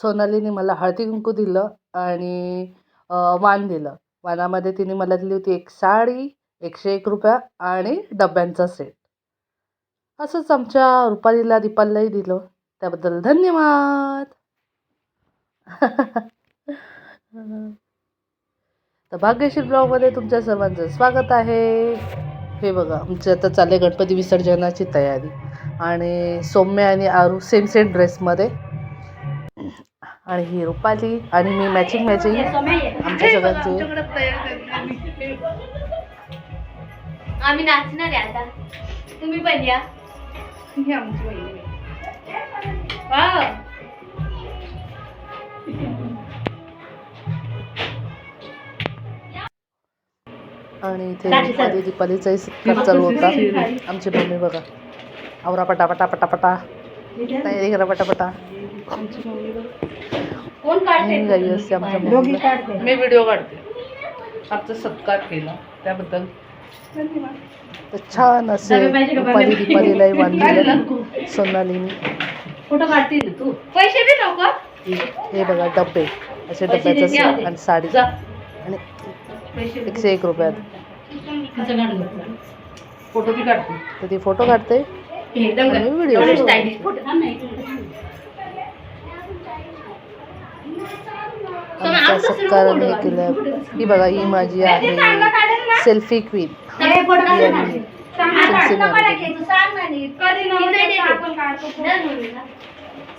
सोनालीने मला हळदी कुंकू दिलं आणि वाण दिलं. वाणामध्ये तिने मला दिली होती एक साडी एकशे एक रुपया आणि डब्यांचा सेट. असंच आमच्या रुपालीला दीपालीलाही दिलं. त्याबद्दल धन्यवाद. तर भाग्यशील ब्लॉगमध्ये तुमच्या सर्वांचं स्वागत आहे. हे बघा आमची आता चालले गणपती विसर्जनाची तयारी. आणि सौम्य आणि आरू सेम सेम ड्रेसमध्ये. आणि ही रुपाली आणि मी मॅचिंग मॅचिंग आमच्या सगळ्यांचे. आम्ही नाचणार आहे आता. तुम्ही पण या. आणि इथे रुपाली दीपालीचाही सत्कार चालू होता. आमची मम्मी बघा. आवरा पटा पटा पटा पटा. तयारी करा पटा पटा. कोण काढते? आमच्या मी व्हिडिओ काढते. आमचा सत्कार केला. त्याबद्दल तर छान असे रुपाली दीपालीलाही बांधलेलं सोनालीने. फोटो काढतील तू. पैसे बी नको हे बघा डबे. असे डब्याचं set आणि साडी. आणि एकशे एक रुपयात. फोटो बी काढते. तर ती फोटो काढते. एकदम आणि व्हिडिओ. स्टायलिश फोटो थांब ना इकडे. आमचा सत्कार हे केलं. ही बघा ही माझी आहे. Selfie queen.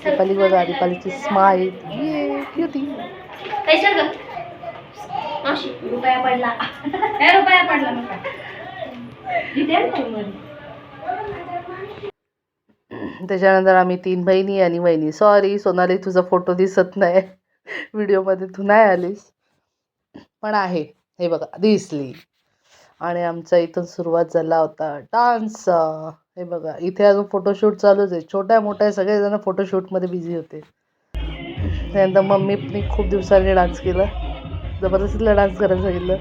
दीपाली बघा दीपालीची स्माईल ये क्युटी रुपया पडला. हे रुपया पडला. त्याच्यानंतर आम्ही तीन बहिणी आणि वहिनी. सॉरी सोनाली तुझा फोटो दिसत नाही. व्हिडिओमध्ये तू नाही आलीस. पण आहे. हे बघा दिसली. आणि आमचा इथून सुरुवात झाला होता डान्स. हे बघा इथे अजून फोटोशूट चालूच आहे. छोट्या मोठ्या सगळेजण फोटोशूटमध्ये बिझी होते. त्यानंतर मम्मीनी खूप दिवसांनी डान्स केला. जबरदस्तीला डान्स करायला सांगितलं.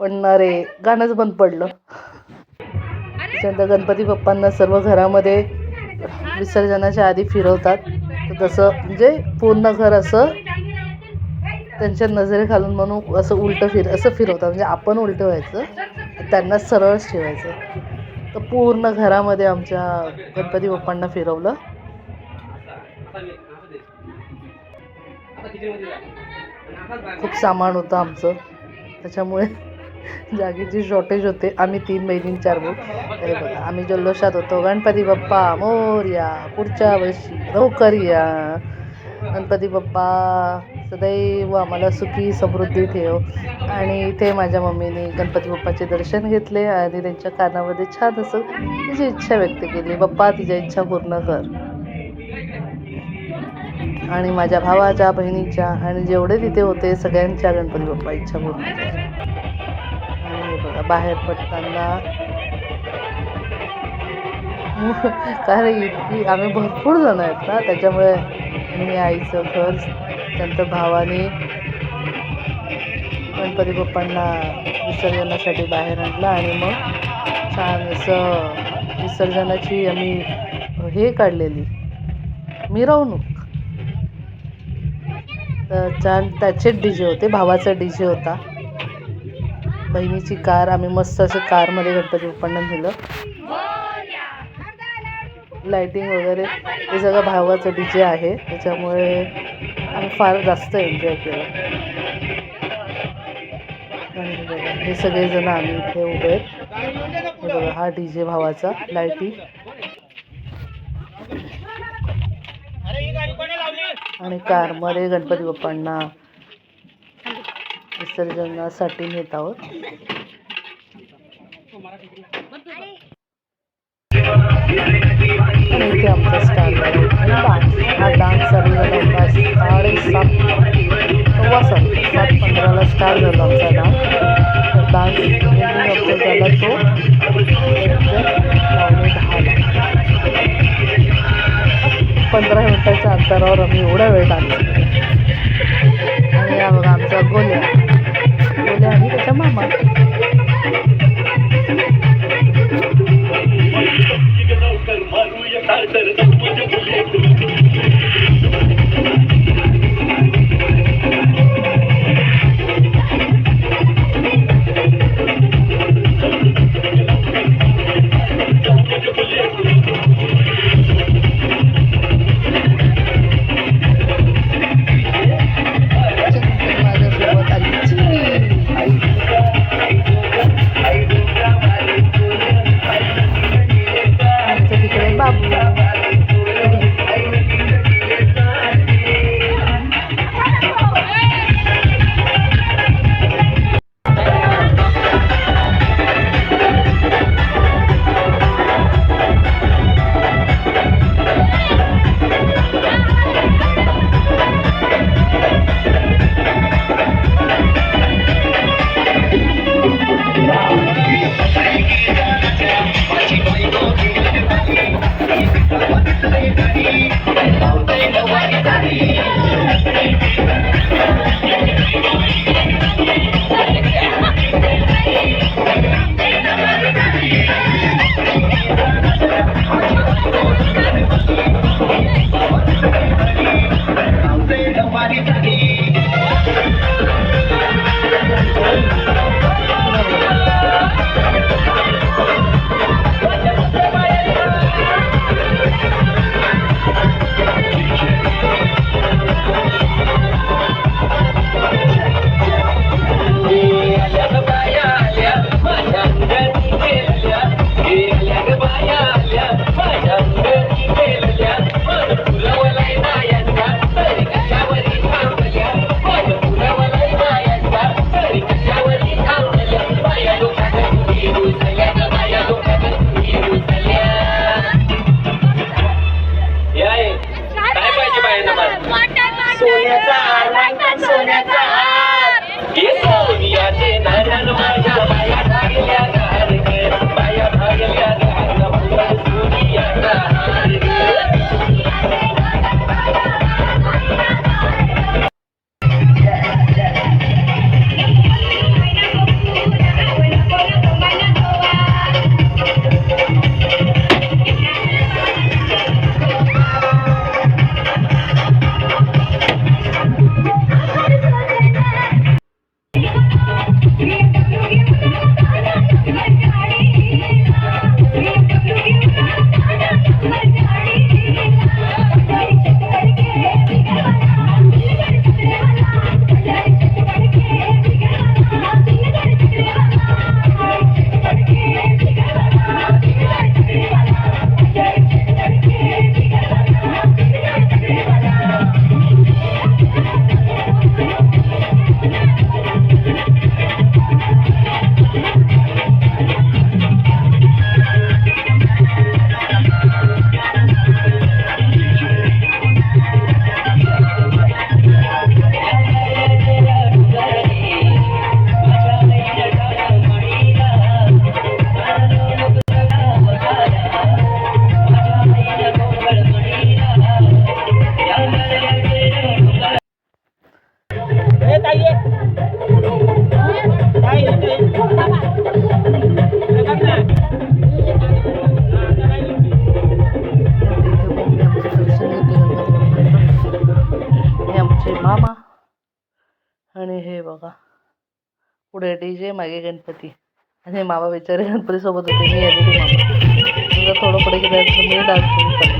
पण अरे गाणंच बंद पडलं. त्याच्यानंतर गणपती बाप्पांना सर्व घरामध्ये विसर्जनाच्या आधी फिरवतात. तर तसं म्हणजे पूर्ण घर असं त्यांच्या नजरेखालून म्हणून असं उलटं फिर असं फिरवतात. म्हणजे आपण उलटं व्हायचं त्यांना सरळच ठेवायचं. तर पूर्ण घरामध्ये आमच्या गणपती बाप्पांना फिरवलं. खूप सामान होतं आमचं. त्याच्यामुळे जागेची शॉर्टेज होते. आम्ही तीन बहिणी चार भाऊ. बघा आम्ही जल्लोषात होतो. गणपती बाप्पा मोर्या पुढच्या वर्षी लवकर या. गणपती बाप्पा सदैव आम्हाला सुखी समृद्धी ठेव. आणि इथे माझ्या मम्मीने गणपती बाप्पाचे दर्शन घेतले आणि त्यांच्या कानामध्ये छान असं तिची इच्छा व्यक्त केली. बाप्पा तिच्या इच्छा पूर्ण कर. आणि माझ्या भावाच्या बहिणीच्या आणि जेवढे तिथे होते सगळ्यांच्या गणपती बाप्पा इच्छा पूर्ण कर. बाहेर पडताना. कारण इतकी आम्ही भरपूर जण आहेत ना त्याच्यामुळे मी आईचं घर त्यानंतर भावाने गणपती बाप्पांना विसर्जनासाठी बाहेर आणलं आणि मग छान असं विसर्जनाची आम्ही हे काढलेली मिरवणूक. तर छान त्याचेच डी जे होते भावाचा डी जे होता. बहिणीची कार आम्ही मस्त असे कारमध्ये गणपती बाप्पांना नेलं. लाईटिंग वगैरे हे सगळं भावाचं डी जे आहे. त्याच्यामुळे आम्ही फार जास्त एन्जॉय केलं. आणि हे बघा हे सगळेजण आम्ही इथे उभे आहेत. हे बघा हा डी जे भावाचा लाईटिंग आणि कारमध्ये गणपती बाप्पांना विसर्जनासाठी नेत आहोत. आणि इथे आमचा स्टार डान्स हा डान्स चालू झाला होता. साडेसात सव्वा सात सात पंधराला स्टार्ट झाला आमचा डान्स डान्स आमचा झाला तो. पावणे दहाला पंधरा मिनिटाच्या अंतरावर आम्ही एवढा वेळ डान्स केला. Thank you. पुढे डी जे मागे गणपती. आणि मामा बिचारे गणपतीसोबत होते मी आणि मामा. तुझं थोडं पुढे गेलं मी डान्स करून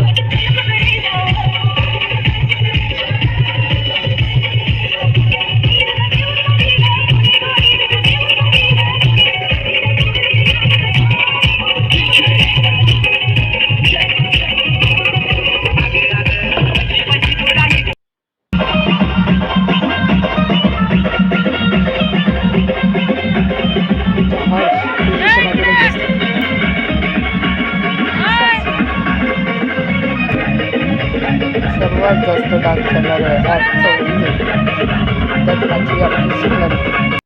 सर्वात जास्त डान्स करणार आहे. आज चौथी त्यात माझी आपली शिकणार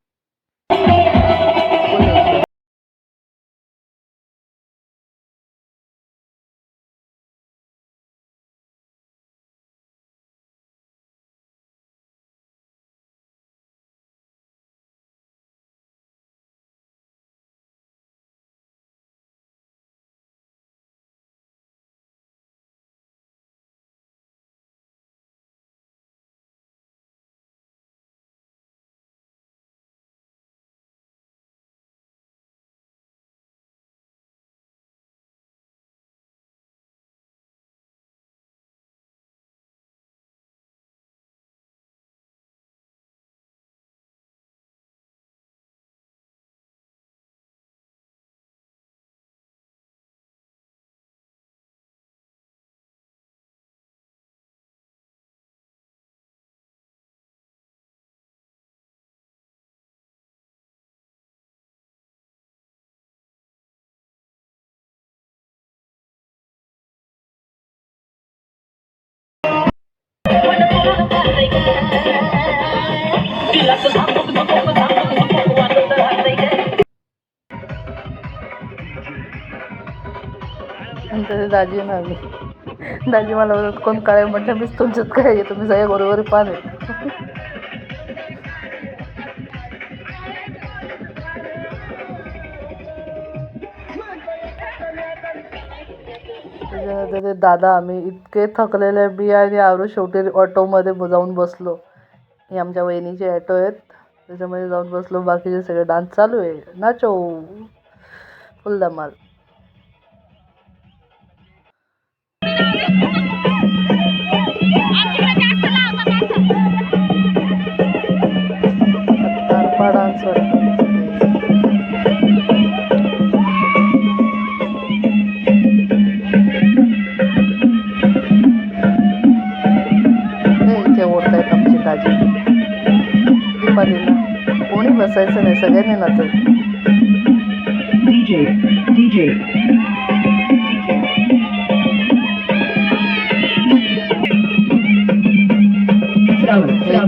आणि दाजी ना दाजी मला कोण काय म्हटलं मीच तुमच्यात काय आहे तुम्ही सगळ्या बरोबर पाहते ते दादा आम्ही इतके थकलेले मी आणि आरू शेवटी ऑटोमध्ये जाऊन बसलो. हे आमच्या वहिनीचे ॲटो आहेत त्याच्यामध्ये जाऊन बसलो. बाकीचे सगळे डान्स चालू आहे. नाचो. फुल धमाल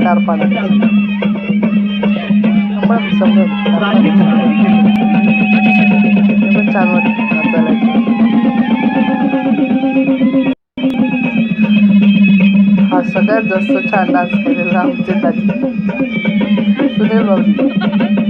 तार पाणी. हे पण छान. हा सगळ्यात जास्त छान डान्स केलेला आमचे दाजी. सुनील बाबू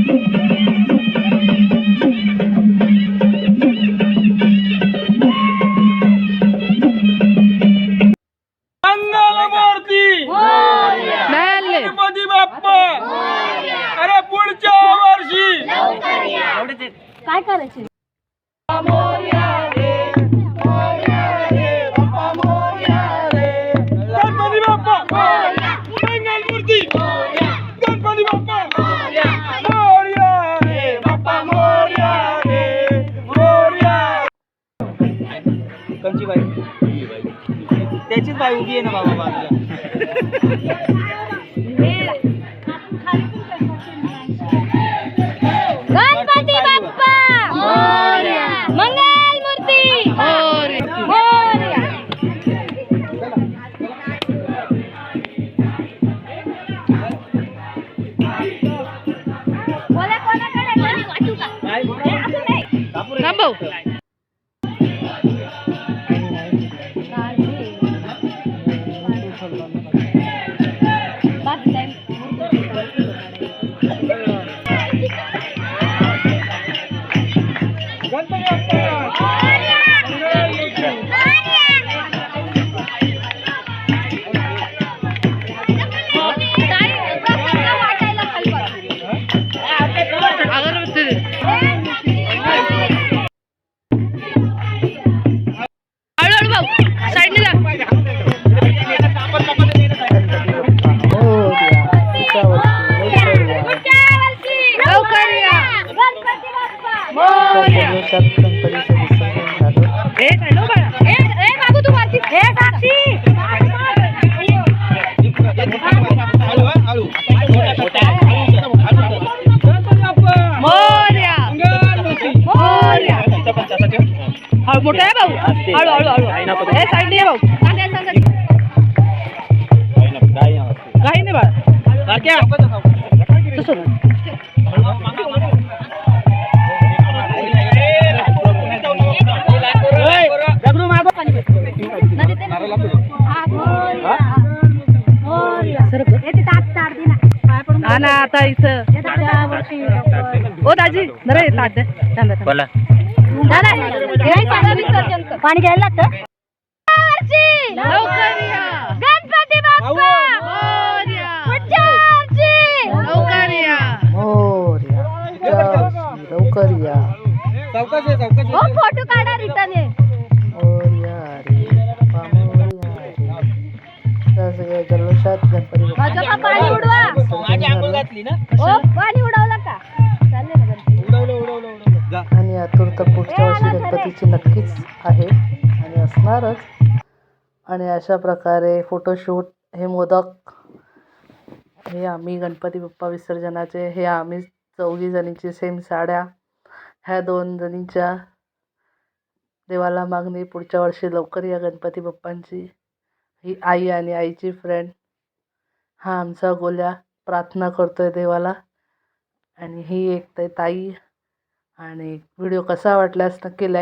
कोणची बाई. त्याचीच बाई उभी आहे ना बाबा बाजूला. गणपती हळूहळू भाऊ साईडने जा मोठा आहे भाऊ? हळू हळू हळू. ए साईडने ये भाऊ. काही नाही बाळा. नाही. हा ना आता इथं. ओ दाजी जरा हे ताट दे. थांब, पाणी घ्यायला लागतं? लवकर या. गणपती. लवकर या. हो फोटो काढा रिटर्न जल्लोषात गणपती पाणी उडवा. माझी आंघोळ घातली ना? पाणी उडवलं आणि आतुरता पुढच्या वर्षी गणपतीची नक्कीच आहे. आणि असणारच. आणि अशा प्रकारे फोटोशूट हे मोदक हे आम्ही गणपती बाप्पा विसर्जनाचे हे आम्ही चौघी जणींची सेम साड्या ह्या दोन जणींच्या देवाला मागणी पुढच्या वर्षी लवकर या गणपती बाप्पांची. ही आई आणि आईची फ्रेंड हा आमचा गोल्या प्रार्थना करतोय देवाला. आणि ही एक ताई. आणि व्हिडिओ कसा वाटल्यास नक्की लाईक